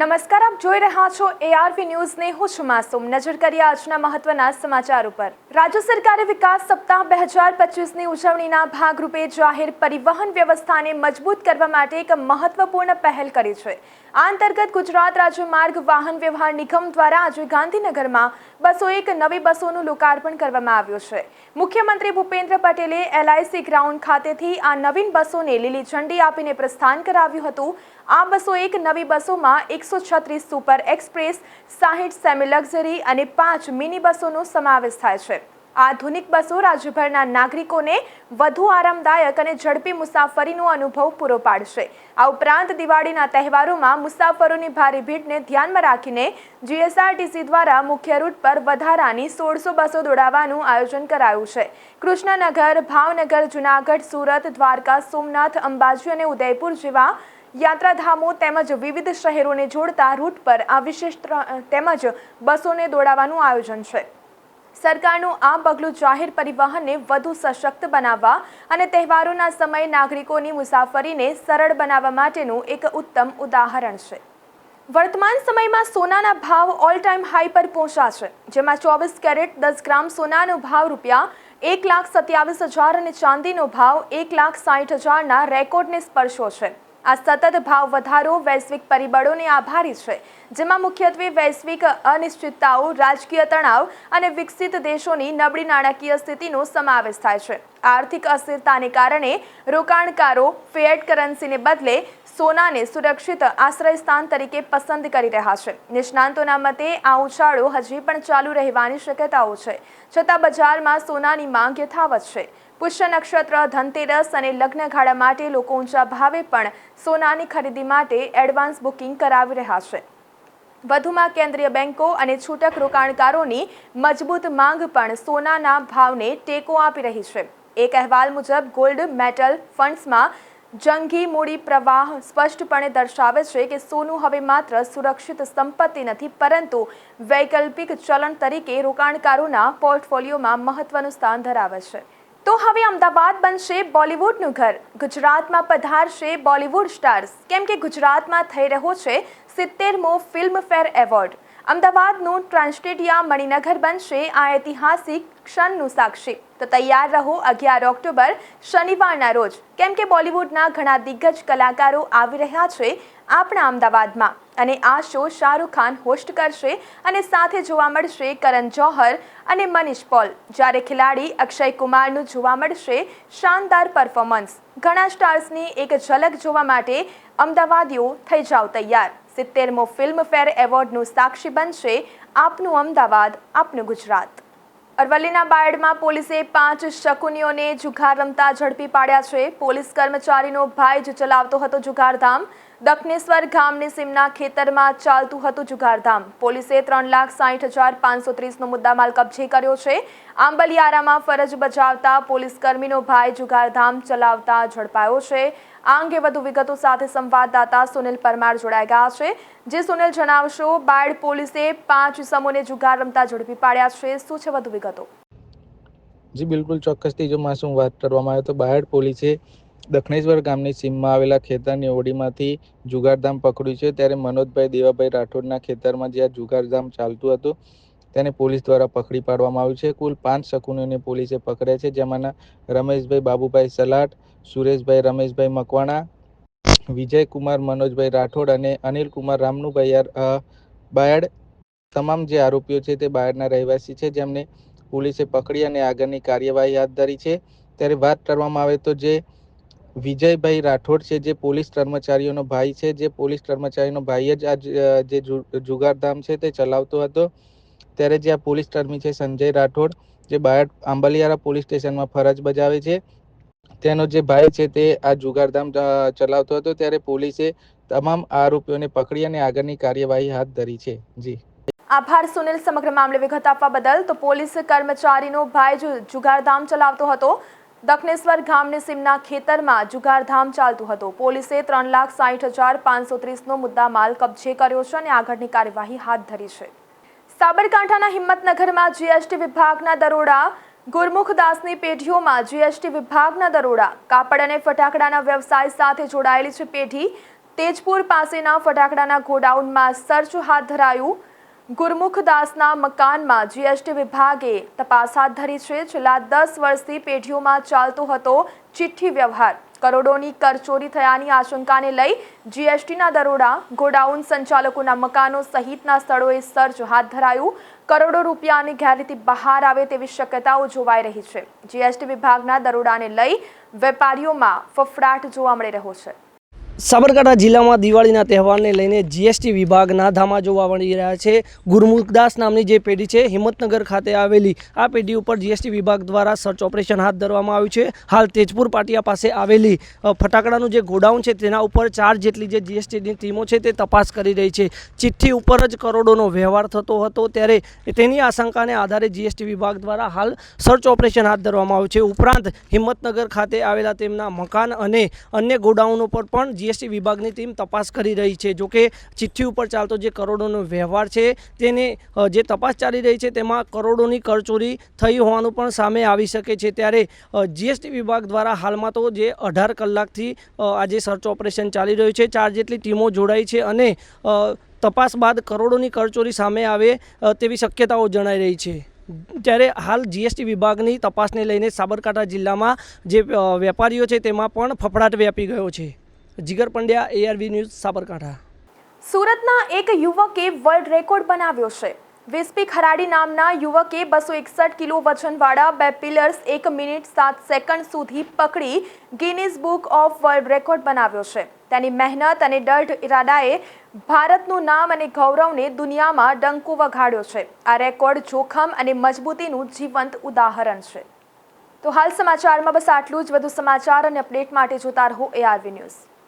નમસ્કાર, આપ જોઈ રહ્યા છો એઆરવી ન્યૂઝને હું છું માસુમ. નજર કરીએ આજના મહત્વના સમાચાર ઉપર. રાજ્ય સરકારે વિકાસ સપ્તાહ બે હજાર પચીસની ઉજવણીના ભાગરૂપે જાહેર પરિવહન વ્યવસ્થાને મજબૂત કરવા માટે એક મહત્વપૂર્ણ પહેલ કરી છે. આ અંતર્ગત ગુજરાત રાજ્ય માર્ગ વાહન વ્યવહાર નિગમ દ્વારા આજે ગાંધીનગરમાં બસો એક નવી બસોનું લોકાર્પણ કરવામાં આવ્યું છે. મુખ્યમંત્રી ભૂપેન્દ્ર પટેલે એલઆઈસી ગ્રાઉન્ડ ખાતેથી આ નવીન બસોને લીલી ઝંડી આપીને પ્રસ્થાન કરાવ્યું હતું. આ બસો એક નવી બસોમાં એકસો છત્રીસ સુપર એક્સપ્રેસ, સાહીઠ સેમી લક્ઝરી અને પાંચ મિની બસોનો સમાવેશ થાય છે. આધુનિક બસો રાજ્યભરના નાગરિકોને વધુ આરામદાયક અને ઝડપી મુસાફરીનો અનુભવ પૂરો પાડશે. આ ઉપરાંત દિવાળીના તહેવારોમાં મુસાફરોની ભારે ભીડને ધ્યાનમાં રાખીને જીએસઆરટીસી દ્વારા મુખ્ય રૂટ પર વધારાની સોળસો બસો દોડાવવાનું આયોજન કરાયું છે. કૃષ્ણનગર, ભાવનગર, જુનાગઢ, સુરત, દ્વારકા, સોમનાથ, અંબાજી અને ઉદયપુર જેવા યાત્રાધામો તેમજ વિવિધ શહેરોને જોડતા રૂટ પર આ વિશેષ તેમજ બસોને દોડાવવાનું આયોજન છે. સરકારનું આ પગલું જાહેર પરિવહનને વધુ સશક્ત બનાવવા અને તહેવારોના સમયે નાગરિકોની મુસાફરીને સરળ બનાવવા માટેનું એક ઉત્તમ ઉદાહરણ છે. વર્તમાન સમયમાં સોનાના ભાવ ઓલ ટાઈમ હાઈ પર પહોંચ્યા છે, જેમાં ચોવીસ કેરેટ દસ ગ્રામ સોનાનો ભાવ રૂપિયા એક લાખ સત્યાવીસ હજાર અને ચાંદીનો ભાવ એક લાખ સાઠ હજારના રેકોર્ડને સ્પર્શ્યો છે. આ સતત ભાવ વધારો વૈશ્વિક પરિબળોને આભારી છે, જેમાં મુખ્યત્વે વૈશ્વિક અનિશ્ચિતતાઓ, રાજકીય તણાવ અને વિકસિત દેશોની નબળી નાણાકીય સ્થિતિનો સમાવેશ થાય છે. આર્થિક અસ્થિરતાને કારણે રોકાણકારો ફિએટ કરન્સીને બદલે સોનાને સુરક્ષિત આશ્રયસ્થાન તરીકે પસંદ કરી રહ્યા છે. નિષ્ણાંતોના મતે, આ ઉછાળો હજી પણ ચાલુ રહેવાની શક્યતાઓ છે, છતાં બજારમાં સોનાની માંગ યથાવત છે. પુષ્ય નક્ષત્ર, ધનતેરસ અને લગ્નગાળા માટે લોકો ઊંચા ભાવે પણ સોનાની ખરીદી માટે એડવાન્સ બુકિંગ કરાવી રહ્યા છે. વધુમાં કેન્દ્રીય બેન્કો અને છૂટક રોકાણકારોની મજબૂત માંગ પણ સોનાના ભાવને ટેકો આપી રહી છે. એક અહેવાલ મુજબ ગોલ્ડ મેટલ ફંડ્સમાં જંગી મૂડી પ્રવાહ સ્પષ્ટપણે દર્શાવે છે કે સોનું હવે માત્ર સુરક્ષિત સંપત્તિ નથી, પરંતુ વૈકલ્પિક ચલણ તરીકે રોકાણકારોના પોર્ટફોલિયોમાં મહત્વનું સ્થાન ધરાવે છે. તો હવે અમદાવાદ બનશે બોલિવૂડનું ઘર. ગુજરાતમાં પધારશે બોલિવૂડ સ્ટાર્સ. કેમ કે ગુજરાતમાં થઈ રહ્યો છે સિત્તેરમો ફિલ્મફેર એવોર્ડ. અમદાવાદનું ટ્રાન્સટેડિયા મણિનગર બનશે આ ઐતિહાસિક ક્ષણનું સાક્ષી. તો તૈયાર રહો અગિયાર ઓક્ટોબર, શનિવારના રોજ. કેમ કે બોલિવૂડના ઘણા દિગ્ગજ કલાકારો આવી રહ્યા છે આપણા અમદાવાદમાં. અને આ શો શાહરૂખ ખાન હોસ્ટ કરશે અને સાથે જોવા મળશે કરણ જોહર અને મનીષ પોલ. જ્યારે ખેલાડી અક્ષય કુમારનું જોવા મળશે શાનદાર પરફોર્મન્સ ઘણા સ્ટાર્સની એક ઝલક જોવા માટે અમદાવાદીઓ થઈ જાઓ તૈયાર. સિત્તેરમો ફિલ્મફેર એવોર્ડનું સાક્ષી બનશે આપનું અમદાવાદ, આપનું ગુજરાત. અરવલ્લીના બાયડમાં પોલીસે પાંચ શકુનીઓને જુગાર રમતા ઝડપી પાડ્યા છે. પોલીસ કર્મચારીનો ભાઈ જ ચલાવતો હતો જુગારધામ. દક્ષિણેશ્વર ગામની સીમના ખેતરમાં ચાલતું હતું જુગારધામ. પોલીસે ત્રણ લાખ સાઠ હજાર પાંચસો ત્રીસનો મુદ્દામાલ કબજે કર્યો છે. આંબલિયારામાં ફરજ બજાવતા પોલીસ કર્મીનો ભાઈ જુગારધામ ચલાવતા ઝડપાયો છે. આ અંગે વધુ વિગતો સાથે સંવાદદાતા સુનિલ પરમાર જોડાઈ ગયા છે. જે સુનિલ, જણાવશો બાળ પોલીસે પાંચ સમૂહને જુગાર રમતા ઝડપી પાડ્યા છે. શું છે વધુ વિગતો? જી, બિલકુલ ચોક્કસથી જો માસુમ વાત કરવામાં આવે તો બાયડ પોલીસે દક્ષિણેશ્વર ગામની સીમમાં આવેલા ખેતરની ઓડીમાંથી જુગારધામ પકડ્યું છે. ત્યારે મનોજભાઈ દેવાભાઈ રાઠોડના ખેતરમાં જ્યાં જુગારધામ ચાલતું હતું, તેને પોલીસ દ્વારા પકડી પાડવામાં આવ્યું છે. કુલ પાંચ શકુનોને પોલીસે પકડ્યા છે, જેમાંના રમેશભાઈ બાબુભાઈ સલાટ, સુરેશભાઈ રમેશભાઈ મકવાણા, વિજયકુમાર મનોજભાઈ રાઠોડ અને અનિલકુમાર રામનુભાઈ બાયડ તમામ જે આરોપીઓ છે તે બાયડના રહેવાસી છે, જેમને પોલીસે પકડી અને આગળની કાર્યવાહી હાથ ધરી છે. ત્યારે વાત કરવામાં આવે તો જે વિજયભાઈ રાઠોડ છે, જે પોલીસ કર્મચારીઓનો ભાઈ છે, જે પોલીસ કર્મચારીનો ભાઈ જ આ જે જુગારધામ છે તે ચલાવતો હતો. ત્યારે જે આ પોલીસ કર્મી છે સંજય રાઠોડ, જે બાયડ આંબલિયારા પોલીસ સ્ટેશનમાં ફરજ બજાવે છે. તેનો જે ભાઈ છે તે આ જુગારધામ ચલાવતો હતો. ત્યારે પોલીસે તમામ આરોપીઓને પકડી અને આગળની કાર્યવાહી હાથ ધરી છે. જી. આભાર, સુનિલ. સમગ્ર મામલે વિગત આપવા બદલ તો પોલીસ કર્મચારીનો ભાઈ જુગારધામ ચલાવતો હતો. દક્ષિણેશ્વર ગામની સીમના ખેતરમાં જુગારધામ ચાલતું હતું. પોલીસે ત્રણ લાખ સાઠ હજાર પાંચસો ત્રીસનો મુદ્દામાલ કબજે કર્યો છે અને આગળની કાર્યવાહી હાથ ધરી છે. સાબરકાંઠાના હિંમતનગરમાં જીએસટી વિભાગના દરોડા, ગુરમુખદાસની પેઢીઓમાં જીએસટી વિભાગના દરોડા. કાપડ અને ફટાકડાના વ્યવસાય સાથે જોડાયેલી છે પેઢી. તેજપુર પાસેના ફટાકડાના ગોડાઉનમાં સર્ચ હાથ ધરાયું. ગુરમુખદાસના મકાનમાં જીએસટી વિભાગે તપાસ હાથ ધરી છે. છેલ્લા દસ વર્ષથી પેઢીઓમાં ચાલતો હતો ચિઠ્ઠી વ્યવહાર. કરોડોની કરચોરી થયાની આશંકાને લઈ જીએસટીના દરોડા, ગોડાઉન સંચાલકોના મકાનો સહિતના સ્થળોએ સર્ચ હાથ ધરાયું. કરોડો રૂપિયાની ગેરરીતિ બહાર આવે તેવી શક્યતાઓ જોવાઈ રહી છે. જીએસટી વિભાગના દરોડાને લઈ વેપારીઓમાં ફફડાટ જોવા મળી રહ્યો છે. સાબરકાંઠા જિલ્લામાં દિવાળીના તહેવારને લઈને જીએસટી વિભાગના ધામા જોવા મળી રહ્યા છે. ગુરમુખદાસ નામની જે પેઢી છે, હિંમતનગર ખાતે આવેલી, આ પેઢી ઉપર જીએસટી વિભાગ દ્વારા સર્ચ ઓપરેશન હાથ ધરવામાં આવ્યું છે. હાલ તેજપુર પાટિયા પાસે આવેલી ફટાકડાનું જે ગોડાઉન છે, તેના ઉપર ચાર જેટલી જે જીએસટીની ટીમો છે, તે તપાસ કરી રહી છે. ચિઠ્ઠી ઉપર જ કરોડોનો વ્યવહાર થતો હતો, ત્યારે તેની આશંકાને આધારે જીએસટી વિભાગ દ્વારા હાલ સર્ચ ઓપરેશન હાથ ધરવામાં આવ્યું છે. ઉપરાંત હિંમતનગર ખાતે આવેલા તેમના મકાન અને અન્ય ગોડાઉનો પર પણ જીએસટી વિભાગની ટીમ તપાસ કરી રહી છે. જોકે ચિઠ્ઠી ઉપર ચાલતો જે કરોડોનો વ્યવહાર છે, તેને જે તપાસ ચાલી રહી છે, તેમાં કરોડોની કરચોરી થઈ હોવાનું પણ સામે આવી શકે છે. ત્યારે જીએસટી વિભાગ દ્વારા હાલમાં તો જે અઢાર કલાકથી આજે સર્ચ ઓપરેશન ચાલી રહ્યું છે. ચાર જેટલી ટીમો જોડાઈ છે અને તપાસ બાદ કરોડોની કરચોરી સામે આવે તેવી શક્યતાઓ જણાઈ રહી છે. ત્યારે હાલ જીએસટી વિભાગની તપાસને લઈને સાબરકાંઠા જિલ્લામાં જે વેપારીઓ છે તેમાં પણ ફફડાટ વ્યાપી ગયો છે. Jigar Pandya ARV news, Sabarkantha. સુરતના એક યુવકે વર્લ્ડ રેકોર્ડ બનાવ્યો છે. વિસ્પી ખરાડી નામના યુવકે બસો એકસઠ કિલો વજનવાળા બે પિલર્સ એક મિનિટ સાત સેકન્ડ સુધી પકડી Guinness book of world record બનાવ્યો છે. તેની મહેનત અને દઢ ઇરાદાએ ભારતનું નામ અને ગૌરવને દુનિયામાં ડંકો વગાડ્યો છે. આ રેકોર્ડ જોખમ અને મજબૂતીનું જીવંત ઉદાહરણ છે. તો હાલ સમાચારમાં બસ આટલું જ. વધુ સમાચાર અને અપડેટ માટે જોતા રહો એઆરવી ન્યૂઝ.